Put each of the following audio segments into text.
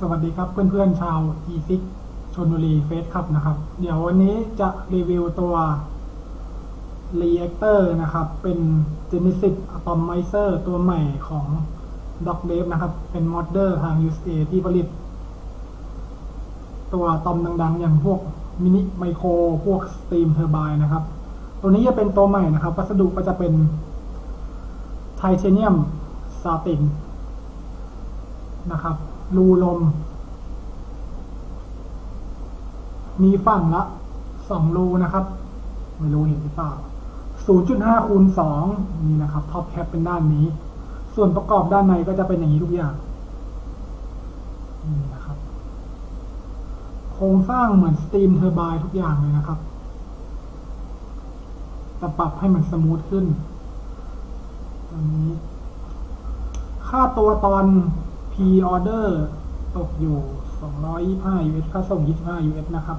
สวัสดีครับเพื่อนๆชาว e ซิกชนบุรีเฟสครับนะครับ เดี๋ยววันนี้จะรีวิวตัว Reactor นะครับ เป็น Genesis Atomizer ตัวใหม่ของ d o c d e v นะครับ เป็นมอดเดอร์ทาง USA ที่ผลิต ตัวตอมดังๆ อย่างพวกมินิไมโครพวกสตรีมเทอร์ไบนะครับ ตัวนี้จะเป็นตัวใหม่นะครับ วัสดุก็จะเป็นไทเทเนียมซาตินนะครับ รูลม มีฝั่งละสองรูนะครับ ไม่รู้เห็นหรือเปล่า 0.5คูณ2นี่นะครับท็อปแคปเป็นด้านนี้ ส่วนประกอบด้านในก็จะเป็นอย่างนี้ทุกอย่างนี่นะครับ โครงสร้างเหมือนสตรีมเทอร์ไบน์ทุกอย่างเลยนะครับจะปรับให้มันสมูทขึ้นอันนี้ ค่าตัวตอน P order ตกอยู่ 225 US ค่าส่ง 25 US นะครับ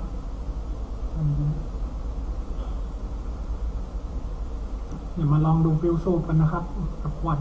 เดี๋ยวมาลองดูฟิลสูบกันนะครับ กับควัน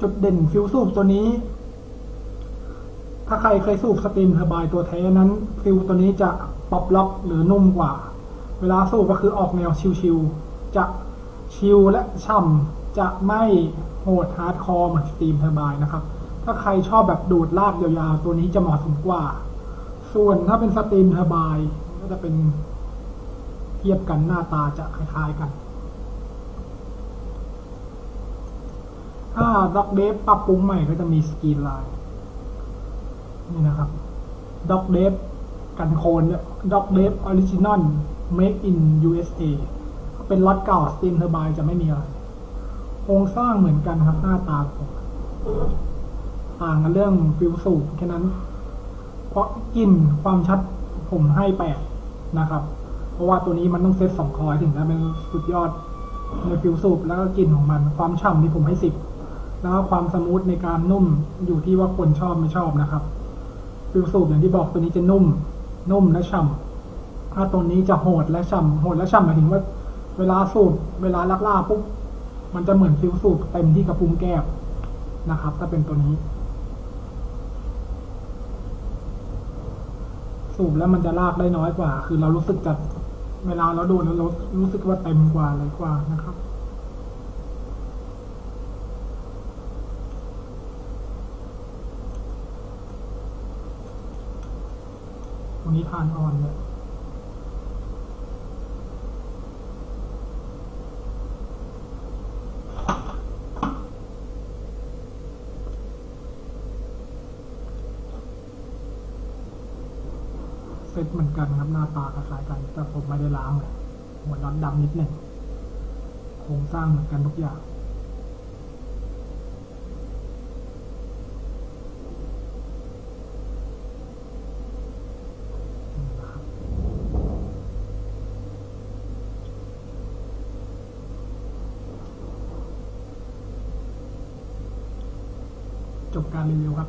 จุดเด่นฟิวสูบตัวนี้ ถ้าใครเคยสูบสตรีมเทอร์ไบน์ตัวแท้นั้น ฟิวตัวนี้จะป๊อปล็อกหรือนุ่มกว่า เวลาสูบก็คือออกแนวชิวๆจะชิลและช่ำจะไม่โหดฮาร์ดคอร์เหมือนสตรีมเทอร์ไบน์นะครับ ถ้าใครชอบแบบดูดลากยาวๆตัวนี้จะเหมาะสมกว่า ส่วนถ้าเป็นสตรีมเทอร์ไบน์ก็จะเป็นเทียบกันหน้าตาจะคล้ายๆกัน ถ้าด็อกเดฟปรับปรุงใหม่ก็จะมีสกรีนไลน์นี่นะครับด็อกเดฟกันโคนด็อกเดฟออริจินอล make in USA เป็นล็อตเก่าสตีมเทอร์ไบจะไม่มีอะไรโครงสร้างเหมือนกันครับหน้าตาต่างกันเรื่องฟิลสูบแค่นั้น เพราะกลิ่นความชัดผมให้แปดนะครับ เพราะว่าตัวนี้มันต้องเซตสองคอยถึงจะเป็นสุดยอดในฟิลสูบแล้วก็กลิ่นของมัน ความฉ่ำที่ผมให้สิบ แล้วก็ความสมูทในการนุ่มอยู่ที่ว่าคนชอบไม่ชอบนะครับฟิลสูบอย่างที่บอกตัวนี้จะนุ่ม นุ่มและฉ่ำถ้าตัวนี้จะโหดและฉ่ำโหดและฉ่ำหมายถึงว่า เวลาสูบเวลาลักล่าปุ๊บมันจะเหมือนฟิลสูบเต็มที่กระพุ้งแก้วนะครับ ถ้าเป็นตัวนี้ สูบแล้วมันจะลากได้น้อยกว่า คือเรารู้สึกจะเวลาเราโดูดแล้วรารู้สึกว่าเต็มกว่าเลยกว่านะครับ วันนี้ทานอ่อนเลยเซ็ตเหมือนกันครับหน้าตาคล้ายกัน แต่ผมไม่ได้ล้างเลยหัวน็อตดำนิดหนึ่งโครงสร้างเหมือนกันทุกอย่าง จบการรีวิวครับ